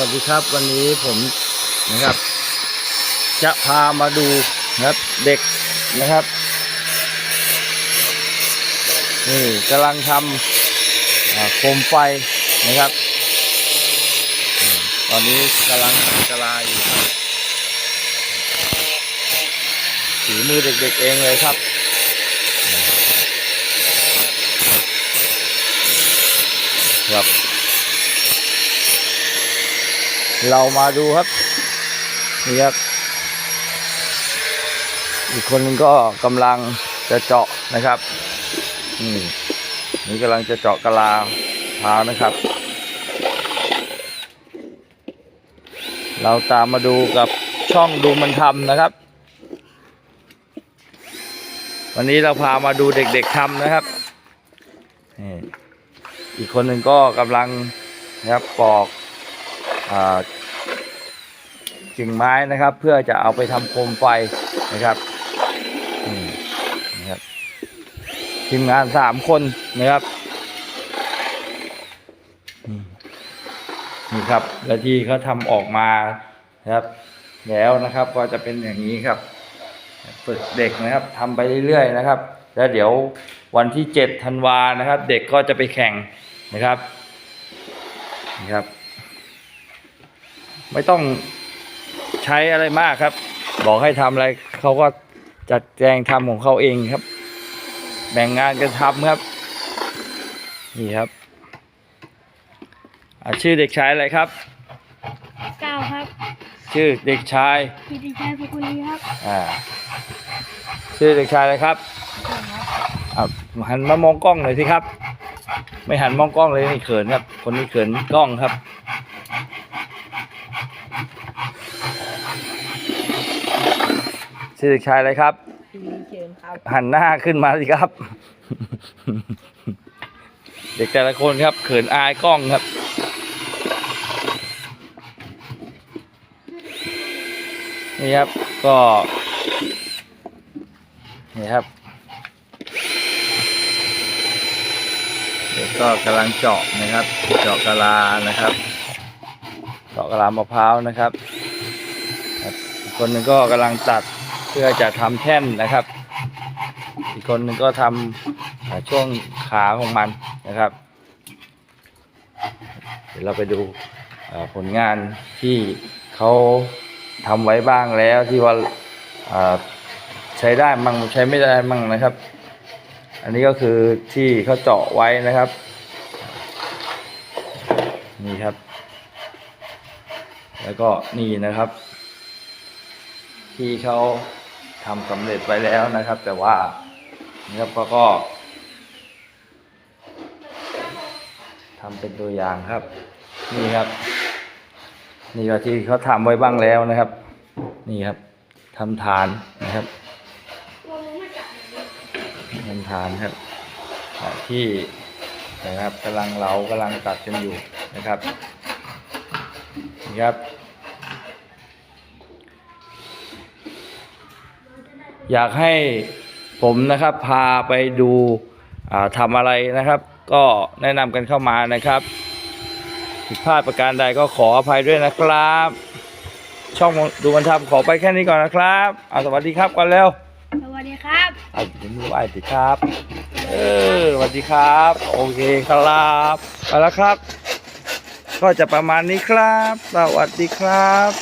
วัสดีครับวันนี้ผมนะครับ จะพามาดูนะครับเด็กนะครับนี่กำลังทำโคมไฟนะครับ ตอนนี้กำลังกระลายฝีมือเด็กๆเองเลยครับครับ เรามาดูครับนี่ครับอีกคนนึงก็กำลังจะเจาะนะครับอืมนี่กำลังจะเจาะกะลาเท้าวนะครับ เราตามมาดูกับช่องดูมันทำนะครับ วันนี้เราพามาดูเด็กๆทำนะครับนี่อีกคนหนึ่งก็กำลังนะครับปอก กิ่งไม้นะครับ เพื่อจะเอาไปทำโคมไฟนะครับนะครับทีมงานสามคนนะครับนี่ครับและที่เขาทำออกมานะครับ แล้วนะครับก็จะเป็นอย่างนี้ครับฝึกเด็กนะครับทำไปเรื่อยๆนะครับ แล้วเดี๋ยววันที่เจ็ดธันวานะครับ เด็กก็จะไปแข่งนะครับนี่ครับ ไม่ต้องใช้อะไรมากครับ บอกให้ทำอะไรเขาก็จัดแจงทำของเขาเองครับ แบ่งงานกันทำครับ นี่ครับอ่าชื่อเด็กชายอะไรครับเก้าครับ ชื่อเด็กชายกิติชัยภูกุลีครับอ่าชื่อเด็กชายอะไรครับอ่าหันมามองกล้องหน่อยสิครับ ไม่หันมองกล้องเลยนี่เขินครับ คนนี้เขินกล้องครับ ชื่อเด็กชายอะไรครับพี่เชิญครับหันหน้าขึ้นมาสิครับ เด็กแต่ละคนครับ เขินอายกล้องครับ นี่ครับก็ นี่ครับ เด็กก็กำลังเจาะนะครับ เจาะกะลานะครับ เจาะกะลามะพร้าวนะครับ คนหนึ่งก็กำลังตัดเพื่อจะทำแท่นนะครับ อีกคนหนึ่งก็ทำอ่าช่วงขาของมันนะครับ เดี๋ยวเราไปดูผลงานที่เขาทำไว้บ้างแล้วที่ว่าอ่าใช้ได้มั่งใช้ไม่ได้มั่งนะครับ อันนี้ก็คือที่เขาเจาะไว้นะครับ นี่ครับ แล้วก็นี่นะครับ ที่เขาทำสำเร็จไว้แล้วนะครับ แต่ว่านี่ครับเขาก็ทำเป็นตัวอย่างครับ นี่ครับ นี่ก็ที่เขาทำไว้บ้างแล้วนะครับ นี่ครับทำฐานนะครับทำฐานครับที่นะครับกำลังเรากำลังตัดกันอยู่นะครับนี่ครับ อยากให้ผมนะครับพาไปดูอ่าทำอะไรนะครับ ก็แนะนำกันเข้ามานะครับผิดพลาดประการใดก็ขออภัยด้วยนะครับ ช่องดูมันทำขอไปแค่นี้ก่อนนะครับเอาสวัสดีครับก่อนเร็วสวัสดีครับเอาถึงมือไหว้สิครับ เออสวัสดีครับ โอเคครับไปแล้วครับ ก็จะประมาณนี้ครับ สวัสดีครับ